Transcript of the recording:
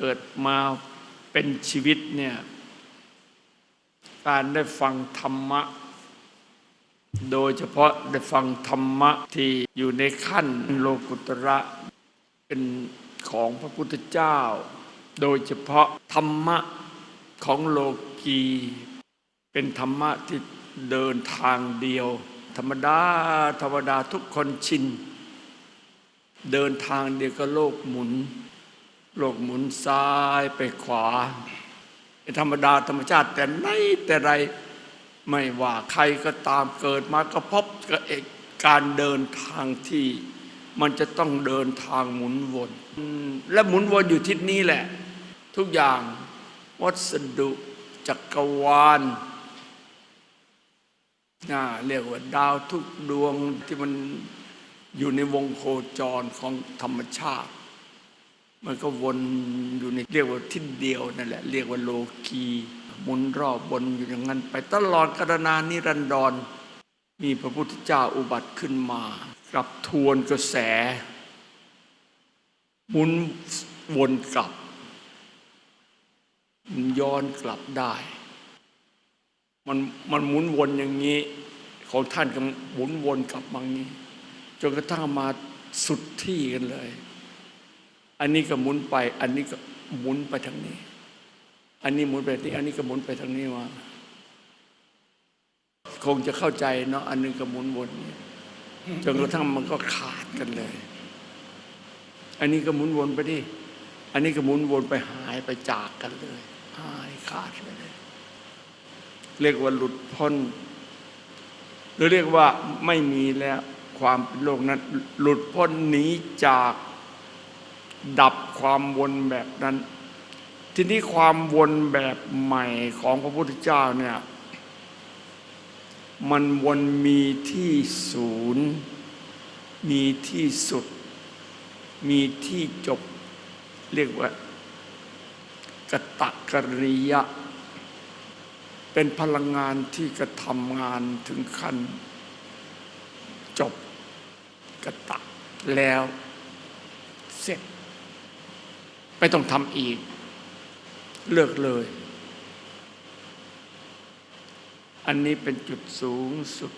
เกิดมาเป็นชีวิตเนี่ยการได้ฟังธรรมะ โดยเฉพาะได้ฟังธรรมะที่อยู่ในขั้นโลกุตระเป็นของพระพุทธเจ้า โดยเฉพาะธรรมะของโลกีเป็นธรรมะที่เดินทางเดียว ธรรมดาธรรมดาทุกคนชิน เดินทางเดียวก็โลกหมุน โลกหมุนซ้ายไปขวาธรรมดาธรรมชาติแต่ไหนแต่ไรไม่ว่าใครก็ตามเกิดมาก็พบกับเอกการเดินทางที่ มันจะต้องเดินทางหมุนวนและหมุนวนอยู่ทิศนี้แหละ ทุกอย่างวัสดุจักรวาลน่าเรียกว่าดาวทุกดวงที่มันอยู่ในวงโคจรของธรรมชาติ มันก็วนอยู่ในเรียกว่าทิศเดียวนั่นแหละเรียกว่าโลกีหมุนรอบบนอยู่อย่างนั้น ไปตลอดกาลนานนิรันดร มีพระพุทธเจ้าอุบัติขึ้นมา กลับทวนกระแส หมุนวนกลับมันย้อนกลับได้ มันมันหมุนวนอย่างนี้ ของท่านก็หมุนวนกลับมางนี้จนกระทั่งมาสุดที่กันเลย อันนี้ก็หมุนไป อันนี้ก็หมุนไปทางนี้ อันนี้หมุนไปทางนี้อันนี้ก็หมุนไปทางนี้มาคงจะเข้าใจเนาะอันนึงก็หมุนวนจนกระทั่งมันก็ขาดกันเลย อันนี้ก็หมุนวนไปดิอันนี้ก็หมุนวนไปหายไปจากกันเลย หายขาดไปเลย เรียกว่าหลุดพ้นหรือเรียกว่าไม่มีแล้วความเป็นโลกนั้น หลุดพ้นหนีจาก ดับความวนแบบนั้น ทีนี้ความวนแบบใหม่ของพระพุทธเจ้าเนี่ยมันวนมีที่ศูนย์ มีที่สุด มีที่จบเรียกว่ากตะกริยะ เป็นพลังงานที่กระทำงานถึงขั้น จบกระตะแล้วเสร็จ ไม่ต้องทำอีก เลิกเลย อันนี้เป็นจุดสูงสุด